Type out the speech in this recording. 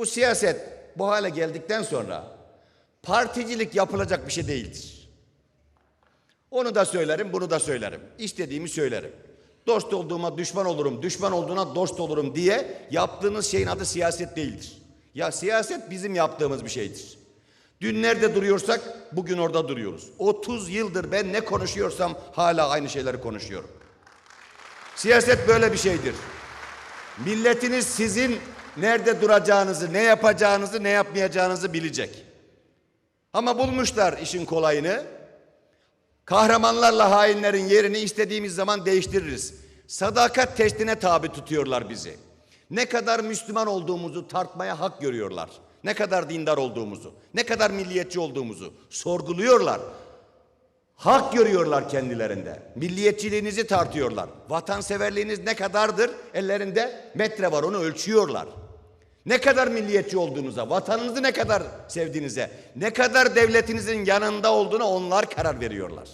Bu siyaset bu hale geldikten sonra particilik yapılacak bir şey değildir. Onu da söylerim, bunu da söylerim. İstediğimi söylerim. Dost olduğuma düşman olurum, düşman olduğuna dost olurum diye yaptığınız şeyin adı siyaset değildir. Ya siyaset bizim yaptığımız bir şeydir. Dün nerede duruyorsak bugün orada duruyoruz. 30 yıldır ben ne konuşuyorsam hala aynı şeyleri konuşuyorum. Siyaset böyle bir şeydir. Milletiniz sizin nerede duracağınızı, ne yapacağınızı, ne yapmayacağınızı bilecek. Ama bulmuşlar işin kolayını. Kahramanlarla hainlerin yerini istediğimiz zaman değiştiririz. Sadakat testine tabi tutuyorlar bizi. Ne kadar Müslüman olduğumuzu tartmaya hak görüyorlar. Ne kadar dindar olduğumuzu, ne kadar milliyetçi olduğumuzu sorguluyorlar. Hak görüyorlar kendilerinde. Milliyetçiliğinizi tartıyorlar. Vatanseverliğiniz ne kadardır? Ellerinde metre var onu ölçüyorlar. Ne kadar milliyetçi olduğunuza, vatanınızı ne kadar sevdiğinize, ne kadar devletinizin yanında olduğuna onlar karar veriyorlar.